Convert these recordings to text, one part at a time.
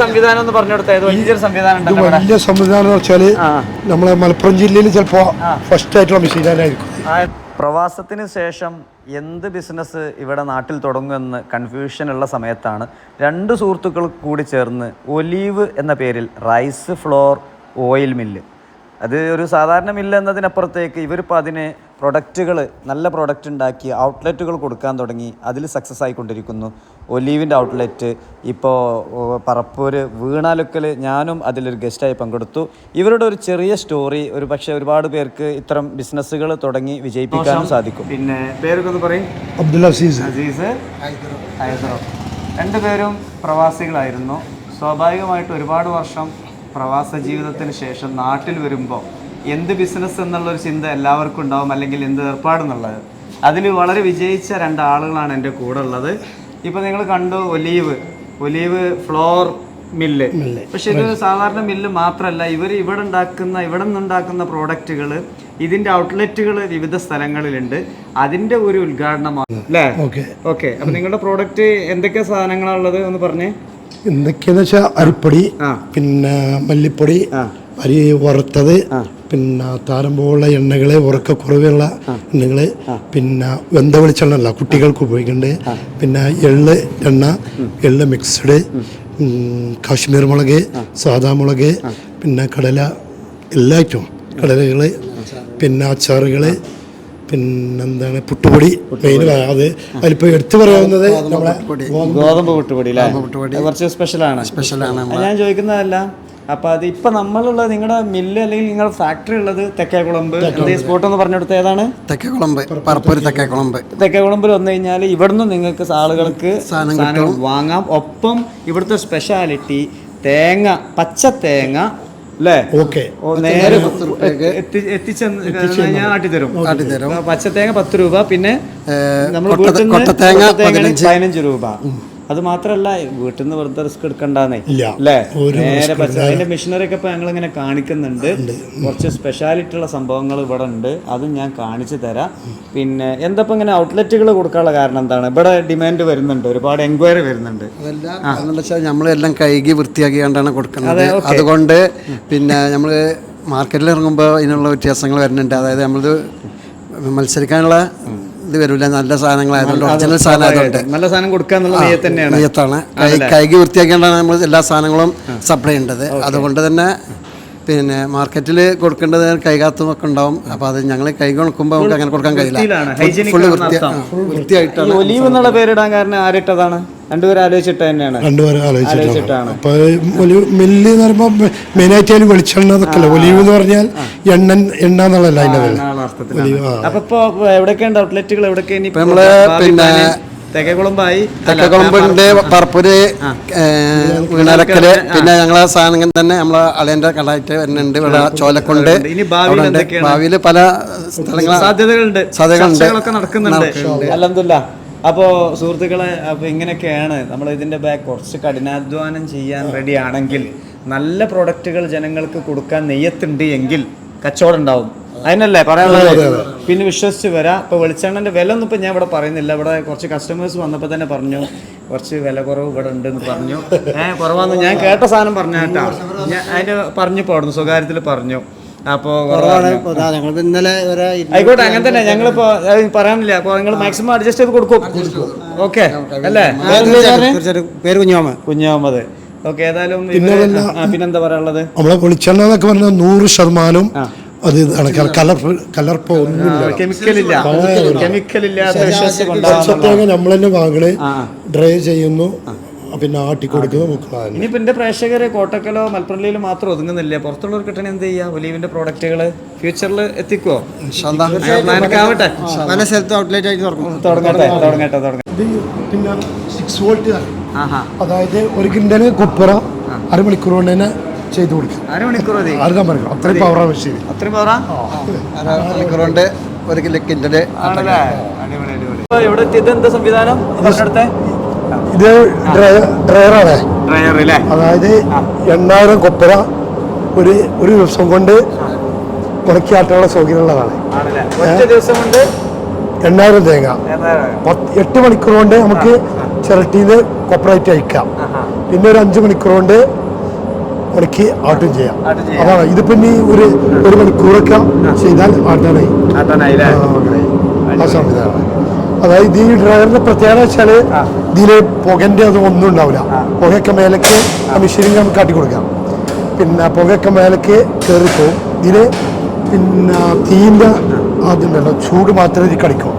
സംവിധാനം എന്ന് സംവിധാനം ഇത്. വലിയ സംവിധാനം എന്ന് വെച്ചാൽ നമ്മളെ മലപ്പുറം ജില്ലയിൽ ചിലപ്പോൾ ഫസ്റ്റ് ആയിട്ടുള്ള മെഷീനായിരിക്കും പ്രവാസത്തിന് ശേഷം എന്ത് ബിസിനസ് ഇവിടെ നാട്ടിൽ തുടങ്ങുമെന്ന് കൺഫ്യൂഷൻ ഉള്ള സമയത്താണ് രണ്ട് സുഹൃത്തുക്കൾ കൂടി ചേർന്ന് ഒലീവ് എന്ന പേരിൽ റൈസ് ഫ്ലോർ ഓയിൽ മില്ല് അത് ഒരു സാധാരണ മില്ല് എന്നതിനപ്പുറത്തേക്ക് ഇവരിപ്പോൾ അതിന് പ്രൊഡക്റ്റുകൾ നല്ല പ്രൊഡക്റ്റ് ഉണ്ടാക്കി ഔട്ട്ലെറ്റുകൾ കൊടുക്കാൻ തുടങ്ങി. അതിൽ സക്സസ് ആയിക്കൊണ്ടിരിക്കുന്നു. ഒലീവിന്റെ ഔട്ട്ലെറ്റ് ഇപ്പോൾ പറപ്പൂര് വീണാലുക്കൽ ഞാനും അതിലൊരു ഗസ്റ്റായി പങ്കെടുത്തു. ഇവരുടെ ഒരു ചെറിയ സ്റ്റോറി ഒരു പക്ഷേ ഒരുപാട് പേർക്ക് ഇത്തരം ബിസിനസ്സുകൾ തുടങ്ങി വിജയിപ്പിക്കാനും സാധിക്കും. പിന്നെ പേരൊക്കെ ഒന്ന് പറയും. അബ്ദുൽ അസീസ്. അസീസ്. രണ്ടുപേരും പ്രവാസികളായിരുന്നു. സ്വാഭാവികമായിട്ട് ഒരുപാട് വർഷം പ്രവാസ ജീവിതത്തിന് ശേഷം നാട്ടിൽ വരുമ്പോൾ എന്ത് ബിസിനസ് എന്നുള്ളൊരു ചിന്ത എല്ലാവർക്കും ഉണ്ടാവും അല്ലെങ്കിൽ എന്ത് ഏർപ്പാടെന്നുള്ളത്. അതിൽ വളരെ വിജയിച്ച രണ്ടാളുകളാണ് എന്റെ കൂടെ ഉള്ളത്. ഇപ്പോൾ നിങ്ങൾ കണ്ടു ഒലീവ് ഒലീവ് ഫ്ലോർ മില്ല്. പക്ഷെ ഇത് സാധാരണ മില്ല് മാത്രമല്ല ഇവർ ഇവിടെ ഉണ്ടാക്കുന്ന ഇവിടെ നിന്നുണ്ടാക്കുന്ന പ്രോഡക്റ്റുകൾ ഇതിന്റെ ഔട്ട്ലെറ്റുകൾ വിവിധ സ്ഥലങ്ങളിലുണ്ട്. അതിന്റെ ഒരു ഉദ്ഘാടനമാണ് അല്ലേ ഓക്കെ. ഓക്കെ. അപ്പൊ നിങ്ങളുടെ പ്രോഡക്റ്റ് എന്തൊക്കെ സാധനങ്ങളാണുള്ളത് ഒന്ന് പറഞ്ഞേ. എന്തൊക്കെയാന്ന് വെച്ചാൽ അരിപ്പൊടി പിന്നെ മല്ലിപ്പൊടി അരി വറുത്തത് പിന്നെ താരം എണ്ണകൾ ഉറക്കക്കുറവുള്ള എണ്ണകൾ പിന്നെ വെന്ത വെളിച്ചെണ്ണ അല്ല കുട്ടികൾക്ക് ഉപയോഗിക്കുന്നുണ്ട് പിന്നെ എള്ള് എണ്ണ എള്ള് മിക്സ്ഡ് കാശ്മീർ മുളക് സാദാ മുളക് പിന്നെ കടല എല്ലാ ഐറ്റവും കടലകൾ പിന്നെ അച്ചാറുകൾ പിന്നെന്താണ്? പുട്ടുപൊടി മെയിൻ അത് അതിപ്പോ എടുത്തു പറയാവുന്നത് നമ്മളെ ഗോതമ്പ് പുട്ടുപൊടി. കുറച്ച് സ്പെഷ്യലാണ് സ്പെഷ്യലാണ് ഞാൻ ചോദിക്കുന്നതല്ല അപ്പൊ അത് ഇപ്പൊ നമ്മളുള്ള നിങ്ങളുടെ മില്ല് അല്ലെങ്കിൽ നിങ്ങളുടെ ഫാക്ടറി ഉള്ളത് തെക്കേക്കുളമ്പ് സ്പോട്ട് എന്ന് പറഞ്ഞെടുത്ത ഏതാണ്? തെക്കേക്കുളമ്പ് പറപ്പൂര് തെക്കേക്കുളമ്പ് തെക്കേക്കുളമ്പിൽ വന്നു കഴിഞ്ഞാൽ ഇവിടുന്ന് നിങ്ങൾക്ക് ആളുകൾക്ക് സാധനങ്ങൾ വാങ്ങാം. ഒപ്പം ഇവിടുത്തെ സ്പെഷ്യാലിറ്റി തേങ്ങ പച്ച തേങ്ങ അല്ലേ ഓക്കെ. നേരെ എത്തിച്ചെന്ന് ഞാൻ ആട്ടിത്തരും. ആട്ടിത്തരും. പച്ചത്തേങ്ങ പത്ത് രൂപ പിന്നെ നമ്മൾ കൊട്ടത്തേങ്ങ പതിനഞ്ച്. രൂപ. അത് മാത്രല്ല വീട്ടിൽ നിന്ന് വെറുതെ റിസ്ക് എടുക്കണ്ടാന്നേ. ഇല്ല. അല്ലേ? നേരെ അതിന്റെ മെഷീനറി ഒക്കെ ഇപ്പൊ ഞങ്ങൾ ഇങ്ങനെ കാണിക്കുന്നുണ്ട്. കുറച്ച് സ്പെഷ്യാലിറ്റി ഉള്ള സംഭവങ്ങൾ ഇവിടെ ഉണ്ട്. അത് ഞാൻ കാണിച്ചു തരാം. പിന്നെ എന്താ ഇങ്ങനെ ഔട്ട്ലെറ്റുകൾ കൊടുക്കാനുള്ള കാരണം എന്താണ്? ഇവിടെ ഡിമാൻഡ് വരുന്നുണ്ട്. ഒരുപാട് എൻക്വയറി വരുന്നുണ്ട്. നമ്മളെല്ലാം കൈകി വൃത്തിയാക്കിയാണ്ടാണ് കൊടുക്കുന്നത്. അതുകൊണ്ട് പിന്നെ നമ്മൾ മാർക്കറ്റിൽ ഇറങ്ങുമ്പോൾ ഇതിനുള്ള വ്യത്യാസങ്ങൾ വരുന്നുണ്ട്. അതായത് നമ്മൾ മത്സരിക്കാനുള്ള ഇത് വരില്ല നല്ല സാധനങ്ങളായതുകൊണ്ട് ഒറിജിനൽ സാധനമായതുകൊണ്ട് നല്ല സാധനം കൊടുക്കാന്നുള്ള തന്നെയാണ്. നെയ്യത്താണ്. കൈകി വൃത്തിയാക്കിയാണ്ടാണ് നമ്മൾ എല്ലാ സാധനങ്ങളും സപ്ലൈ ചെയ്യേണ്ടത്. അതുകൊണ്ട് തന്നെ പിന്നെ മാർക്കറ്റിൽ കൊടുക്കേണ്ടത് കൈകാത്തുമൊക്കെ ഉണ്ടാവും അപ്പോൾ അത് ഞങ്ങൾ കൈ കൊടുക്കുമ്പോൾ നമുക്ക് അങ്ങനെ കൊടുക്കാൻ കഴിയില്ല. ഫുള്ള് വൃത്തിയായിട്ടാണ് ഒലീവ് എന്നുള്ള പേരിടാൻ കാരണം ആരിട്ടതാണ്? രണ്ടുപേരും ആലോചിച്ചിട്ട് തന്നെയാണ്. രണ്ടുപേരും ആലോചിച്ചിട്ടാണ്. ആലോചിച്ചിട്ടാണ്. അപ്പൊ ഒരു മില്ല് എന്ന് പറയുമ്പോൾ മെയിനായിട്ട് വെളിച്ചെണ്ണ എന്നൊക്കെ ഒലീവ് എന്ന് പറഞ്ഞാൽ എണ്ണ എണ്ണ എന്നുള്ളതല്ല അതിന്റെ പേര്. ആ അർത്ഥത്തിലാണ്. അപ്പൊ ഇപ്പൊ എവിടെയൊക്കെയുണ്ട് ഔട്ട്ലെറ്റുകൾ എവിടെയൊക്കെ ഇനി നമ്മൾ പിന്നെ തെക്കേക്കുളമ്പായി തെക്കക്കുളമ്പുണ്ട് പറപ്പൂര് വീണാലക്കൽ പിന്നെ ഞങ്ങളെ സാധനം തന്നെ നമ്മളെ അളേന്റെ കടായിട്ട് വരുന്നുണ്ട് ഇവിടെ ചോലക്കുണ്ട്. ഇനി ഭാവിയിൽ പല സ്ഥലങ്ങളും സാധ്യതകളുണ്ട്. സാധ്യതകളുണ്ട്. നടക്കുന്നുണ്ട്. അലഹമില്ല അപ്പോ സുഹൃത്തുക്കളെ അപ്പൊ ഇങ്ങനെയൊക്കെയാണ്. നമ്മൾ ഇതിന്റെ ബാക്ക് കുറച്ച് കഠിനാധ്വാനം ചെയ്യാൻ റെഡി ആണെങ്കിൽ നല്ല പ്രൊഡക്റ്റുകൾ ജനങ്ങൾക്ക് കൊടുക്കാൻ നെയ്യത്തുണ്ട് എങ്കിൽ കച്ചവടം ഉണ്ടാവും. അതിനല്ലേ പറയാനുള്ളത്? പിന്നെ വിശ്വസിച്ച് വരാം. ഇപ്പൊ വെളിച്ചെണ്ണന്റെ വില ഒന്നും ഇപ്പൊ ഞാൻ ഇവിടെ പറയുന്നില്ല. ഇവിടെ കുറച്ച് കസ്റ്റമേഴ്സ് വന്നപ്പോ തന്നെ പറഞ്ഞു കുറച്ച് വില കുറവ് ഇവിടെ ഉണ്ട് എന്ന് പറഞ്ഞു. ഏഹ് കുറവാന്ന് ഞാൻ കേട്ട സാധനം പറഞ്ഞ ഞാൻ അതിന്റെ പറഞ്ഞു പോടുന്നു സ്വകാര്യത്തിൽ പറഞ്ഞു. അപ്പോ ഇന്നലെ ആയിക്കോട്ടെ അങ്ങനെ തന്നെ. ഞങ്ങളിപ്പോ പറയാനില്ല. അപ്പൊ നിങ്ങൾ മാക്സിമം അഡ്ജസ്റ്റ് ചെയ്ത് കൊടുക്കും. ഓക്കെ അല്ലേ? പേര് കുഞ്ഞാമ കുഞ്ഞാമത് ഓക്കെ ഏതായാലും പിന്നെന്താ പറയാനുള്ളത്? നമ്മളെ വെളിച്ചെണ്ണ എന്നൊക്കെ പറഞ്ഞാൽ നൂറ് ശതമാനം അത് കലർ കലർപ്പോ ഒന്നുമില്ല. നമ്മൾ തന്നെ വാങ്ങണ് ഡ്രൈ ചെയ്യുന്നു പിന്നെ ആട്ടി കൊടുക്കുന്നു മുക്കളാണ്. ഇനിയിപ്പോ എന്റെ പ്രേക്ഷകര് കോട്ടക്കലോ മലപ്പുറയിലോ മാത്രം ഒതുങ്ങുന്നില്ല. പുറത്തുള്ളവർ കിട്ടണ എന്ത് ചെയ്യാ? ഒലീവിന്റെ പ്രോഡക്റ്റുകൾ ഫ്യൂച്ചറിൽ എത്തിക്കോ? ആവട്ടെ. പല സ്ഥലത്തും ഔട്ട്ലെറ്റ് ആയിട്ട് തുടങ്ങട്ടെ തുടങ്ങട്ടെ. പിന്നെ സിക്സ് വോൾട്ട് ആഹാ. അതായത് ഒരു കിണ്ടന് കുപ്പറ അരമണിക്കൂർ കൊണ്ട് തന്നെ ചെയ്തു കൊടുക്കും അരമണിക്കൂർ. മതി. ആർക്കാൻ പറയും അത്രയും പവറാണ് മെഷീൻ അത്രയും. ഒരു ഇപ്പൊ ഇവിടെ എത്തിയത്? എന്താ സംവിധാനം? ഇത് ഡ്രയറാണ്. അതായത് എണ്ണായിരം കൊപ്പര ഒരു ഒരു ദിവസം കൊണ്ട് കുണക്കിയാട്ടാനുള്ള സൗകര്യമുള്ളതാണ്. എണ്ണായിരം തേങ്ങ. എട്ട് മണിക്കൂർ കൊണ്ട് നമുക്ക് ചിരട്ടിയിൽ കൊപ്പറായിട്ട് അയക്കാം പിന്നെ ഒരു അഞ്ച് മണിക്കൂർ കൊണ്ട് ഉണക്കി ആട്ടും ചെയ്യാം. അതാണ്. ഇതിപ്പോ ഇനി ഒരു ഒരു മണിക്കൂറൊക്കെ ചെയ്താൽ ആട്ടാനായി. ആ സംവിധാനം അതായത് ഈ ഡ്രൈവറിന്റെ പ്രത്യേകത വെച്ചാൽ ഇതിൽ പുകന്റെ അത് ഒന്നും ഉണ്ടാവില്ല. പുകയൊക്കെ മേലേക്ക് ആ. മെഷീനിൽ നമുക്ക് കാട്ടി കൊടുക്കാം. പിന്നെ പുകയൊക്കെ മേലേക്ക് കയറിപ്പോവും ഇതിൽ പിന്നെ തീന്റെ അതുണ്ടല്ലോ ചൂട് മാത്രമേ ഇത് കടിക്കൂ.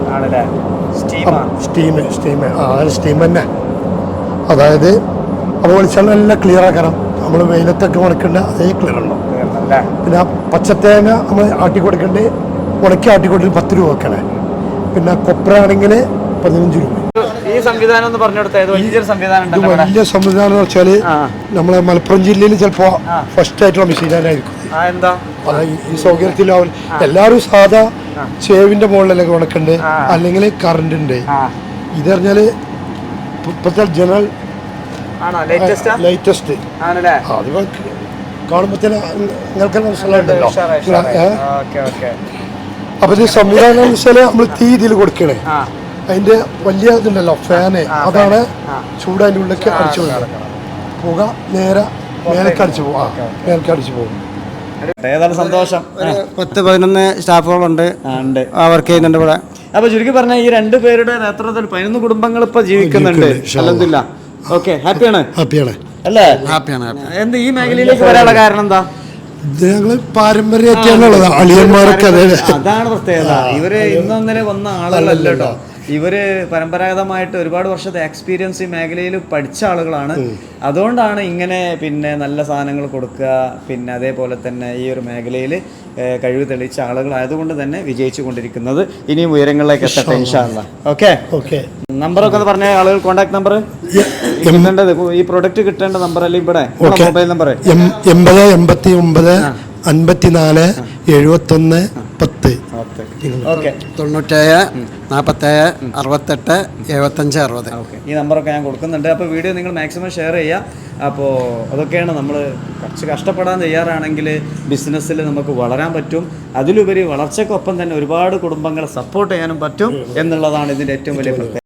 Steam steam. ആ സ്റ്റീം തന്നെ. അതായത് അപ്പോൾ വിളിച്ചാൽ എല്ലാം ക്ലിയർ ആക്കണം. നമ്മൾ വെയിലത്തൊക്കെ ഉണക്കേണ്ട അതേ ക്ലിയർ ഉണ്ടാവും പിന്നെ ആ പച്ചത്തേങ്ങ നമ്മൾ ആട്ടി കൊടുക്കേണ്ടത് ഉണക്കി ആട്ടി കൊടുത്ത് പത്ത് രൂപ വെക്കണേ. പിന്നെ കൊപ്ര ആണെങ്കിൽ പതിനഞ്ച് രൂപ. ഈ സംവിധാനം എന്ന് പറഞ്ഞെടുത്ത സംവിധാനം വലിയ സംവിധാനം എന്ന് വെച്ചാൽ നമ്മളെ മലപ്പുറം ജില്ലയിൽ ചിലപ്പോൾ ഫസ്റ്റ് ആയിട്ടുള്ള മെഷീനായിരിക്കും ഈ സൗകര്യത്തിൽ എല്ലാവരും സാധാ ചേവിന്റെ മുകളിലൊക്കെ ഉണക്കുന്നുണ്ട് അല്ലെങ്കിൽ കറണ്ട് ഉണ്ട് ഇതറിഞ്ഞാൽ ഇപ്പോഴത്തെ ജനറൽ ആണോ? ലേറ്റസ്റ്റാ ലേറ്റസ്റ്റ് ആണല്ലേ? നിങ്ങൾക്ക് മനസ്സിലായിട്ടുണ്ടല്ലോ അപ്പൊ ഇത് സംവിധാനം എന്ന് വെച്ചാൽ നമ്മൾ തീ ഇതിൽ കൊടുക്കണേ അതിന്റെ വലിയ ഇതുണ്ടല്ലോ ഫാന്. അതാണ് ചൂടാന്റെ ചൂട് അതിന്റെ ഉള്ളിലേക്ക് അടിച്ചു പോകുന്നത്. പുക നേരെ മേലേക്ക് അടിച്ചു പോവാ മേലക്ക് അടിച്ചു പോകും. ഏതാണ് സന്തോഷം? ഒരു പത്ത് പതിനൊന്ന് സ്റ്റാഫുകളുണ്ട്. ഉണ്ട്. വർക്ക് ചെയ്യുന്നുണ്ട് ഇവിടെ. അപ്പൊ ചുരുക്കി പറഞ്ഞ ഈ രണ്ടു പേരുടെ നേതൃത്വത്തിൽ പതിനൊന്ന് കുടുംബങ്ങൾ ഇപ്പൊ ജീവിക്കുന്നുണ്ട്. അലഹദില്ല ഓക്കെ ഹാപ്പിയാണ് ഹാപ്പിയാണ് അല്ലേ? ഹാപ്പിയാണ് ഹാപ്പി എന്ത് ഈ മേഖലയിലേക്ക് വരാനുള്ള കാരണം എന്താ? ഇത് ഞങ്ങൾ പാരമ്പര്യമായിട്ടുള്ളത് അളിയന്മാരൊക്കെ അതെ. അതാണ് പ്രത്യേകത. ഇവർ ഇന്നലെ വന്ന ആളുകളല്ല ഇവർ പരമ്പരാഗതമായിട്ട് ഒരുപാട് വർഷത്തെ എക്സ്പീരിയൻസ് ഈ മേഖലയിൽ പഠിച്ച ആളുകളാണ്. അതുകൊണ്ടാണ് ഇങ്ങനെ പിന്നെ നല്ല സാധനങ്ങൾ കൊടുക്കുക പിന്നെ അതേപോലെ തന്നെ ഈ ഒരു മേഖലയിൽ കഴിവ് തെളിയിച്ച ആളുകളായതുകൊണ്ട് തന്നെ വിജയിച്ചു കൊണ്ടിരിക്കുന്നത്. ഇനിയും ഉയരങ്ങളിലേക്ക് എത്തട്ടെ ഇൻഷാല്ല ഓക്കെ? ഓക്കെ. നമ്പറൊക്കെ ഒന്ന് പറഞ്ഞ ആളുകൾ കോൺടാക്ട് നമ്പർ കിട്ടേണ്ടത് ഈ പ്രൊഡക്റ്റ് കിട്ടേണ്ട നമ്പർ അല്ലേ ഇവിടെ? മൊബൈൽ നമ്പർ എൺപത് എൺപത്തി ഒമ്പത് അൻപത്തിനാല് എഴുപത്തൊന്ന് പത്ത്. ഓക്കെ. തൊണ്ണൂറ്റേഴ് നാൽപ്പത്തേഴ് അറുപത്തെട്ട് എഴുപത്തഞ്ച് അറുപത്. ഓക്കെ. ഈ നമ്പറൊക്കെ ഞാൻ കൊടുക്കുന്നുണ്ട്. അപ്പോൾ വീഡിയോ നിങ്ങൾ മാക്സിമം ഷെയർ ചെയ്യുക. അപ്പോൾ അതൊക്കെയാണ് നമ്മൾ കുറച്ച് കഷ്ടപ്പെടാൻ തയ്യാറാണെങ്കിൽ ബിസിനസ്സിൽ നമുക്ക് വളരാൻ പറ്റും. അതിലുപരി വളർച്ചയ്ക്കൊപ്പം തന്നെ ഒരുപാട് കുടുംബങ്ങളെ സപ്പോർട്ട് ചെയ്യാനും പറ്റും എന്നുള്ളതാണ് ഇതിന്റെ ഏറ്റവും വലിയ പ്രത്യേകത.